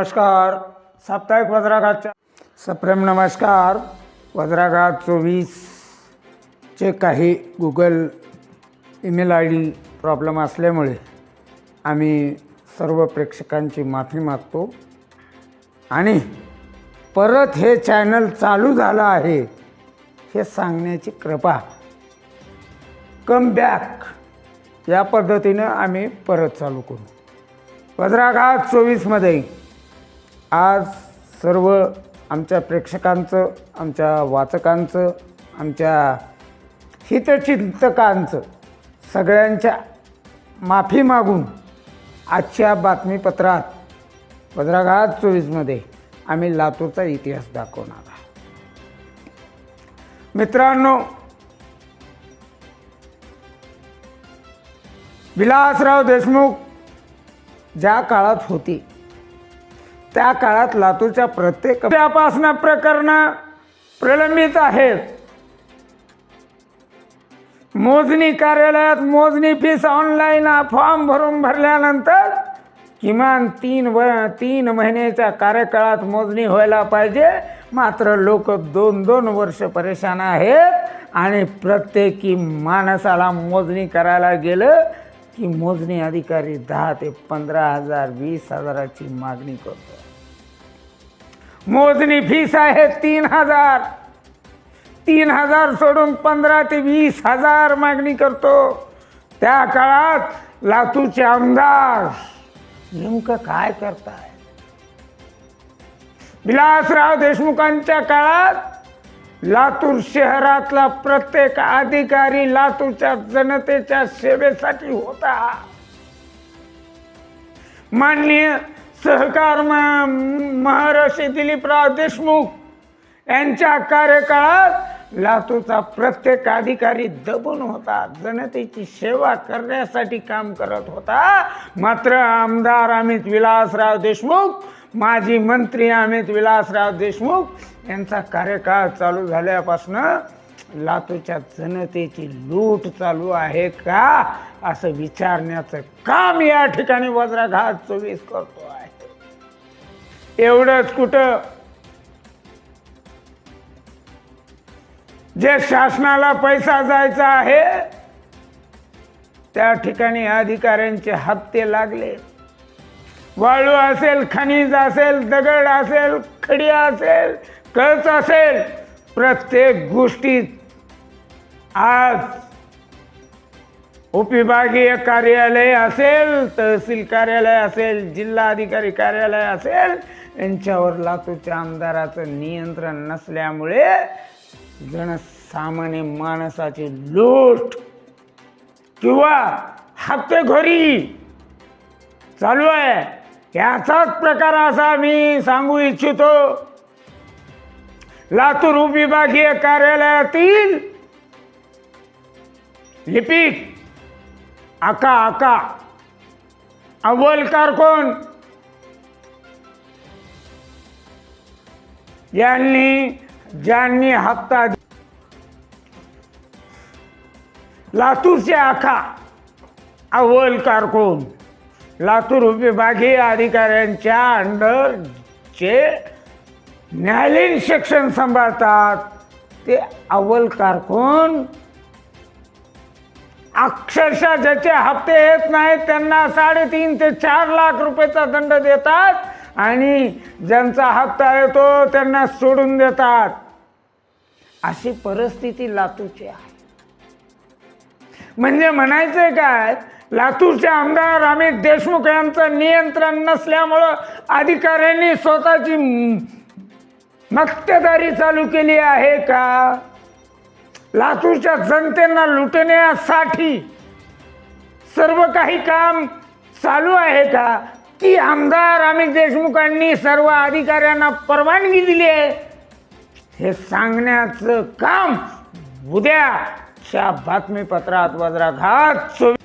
नमस्कार. साप्ताहिक वज्राघातच्या सप्रेम नमस्कार. वज्राघात चोवीसचे काही Google email I D problem असल्यामुळे आम्ही सर्व प्रेक्षकांची माफी मागतो. आणि परत हे चॅनल चालू झालं आहे हे सांगण्याची कृपा. कम बॅक या पद्धतीनं आम्ही परत चालू करू. वज्राघात चोवीसमध्ये आज सर्व आमच्या प्रेक्षकांचं आमच्या वाचकांचं आमच्या हितचिंतकांचं सगळ्यांच्या माफी मागून आजच्या बातमीपत्रात वज्राघात चोवीसमध्ये आम्ही लातूरचा इतिहास दाखवणार आहे मित्रांनो विलासराव देशमुख ज्या काळात होती त्या काळात लातूरच्या प्रत्येक तपासना प्रकरणं प्रलंबित आहेत. मोजणी कार्यालयात मोजणी फीस ऑनलाईन फॉर्म भरून भरल्यानंतर किमान तीन व तीन महिन्याच्या कार्यकाळात मोजणी व्हायला पाहिजे. मात्र लोक दोन दोन वर्ष परेशान आहेत आणि प्रत्येकी माणसाला मोजणी करायला गेलं की मोजणी अधिकारी दहा ते पंधरा हजार वीस हजाराची मागणी करतो. मोजणी फीस आहे तीन हजार. तीन हजार सोडून पंधरा ते वीस हजार मागणी करतो. त्या काळात लातूरचे आमदार नेमकं काय करताय? विलासराव देशमुखांच्या काळात लातूर शहरातला प्रत्येक अधिकारी लातूरच्या जनतेच्या सेवेसाठी होता. माननीय सहकार म- महर्षी दिलीपराव देशमुख यांच्या कार्यकाळात लातूरचा प्रत्येक अधिकारी दबून होता. जनतेची सेवा करण्यासाठी काम करत होता. मात्र आमदार अमित विलासराव देशमुख माजी मंत्री अमित विलासराव देशमुख यांचा कार्यकाळ चालू झाल्यापासनं लातूरच्या जनतेची लूट चालू आहे का असं विचारण्याचं काम या ठिकाणी वज्राघात चोवीस करतो आहे. एवढंच कुठं? जे शासनाला पैसा जायचा आहे त्या ठिकाणी अधिकाऱ्यांचे हप्ते लागले. वाळू असेल खनिज असेल दगड असेल खडी असेल कळच असेल प्रत्येक गोष्टीत आज उपविभागीय कार्यालय असेल तहसील कार्यालय असेल जिल्हाधिकारी कार्यालय असेल यांच्यावर लातूरच्या आमदाराचं नियंत्रण नसल्यामुळे जनसामान्य माणसाची लूट किंवा हत्तेखोरी चालू आहे. याचाच प्रकार असा मी सांगू इच्छितो. लातूर उपविभागीय कार्यालयातील लिपिक आका आका अव्वल कारकोन यांनी ज्यांनी हप्ता लातूरचे आखा अव्वल कारकून. लातूर विभागीय अधिकाऱ्यांच्या अंडरचे न्यायालयीन शिक्षण सांभाळतात. ते अव्वल कारकून अक्षरशः ज्याचे हप्ते येत नाहीत त्यांना साडेतीन ते चार लाख रुपयाचा दंड देतात आणि ज्यांचा हप्ता येतो त्यांना सोडून देतात. अशी परिस्थिती लातूरची आहे. म्हणजे म्हणायचं काय लातूरचे आमदार अमित देशमुख यांचं नियंत्रण नसल्यामुळं अधिकाऱ्यांनी स्वतःची मक्तेदारी चालू केली आहे का? लातूरच्या जनतेना लुटण्यासाठी सर्व काही काम चालू आहे का? की आमदार अमित देशमुखांनी सर्व अधिकाऱ्यांना परवानगी दिली आहे? हे सांगण्याचं काम उद्याच्या बातमीपत्रात वज्राघात. चोवीस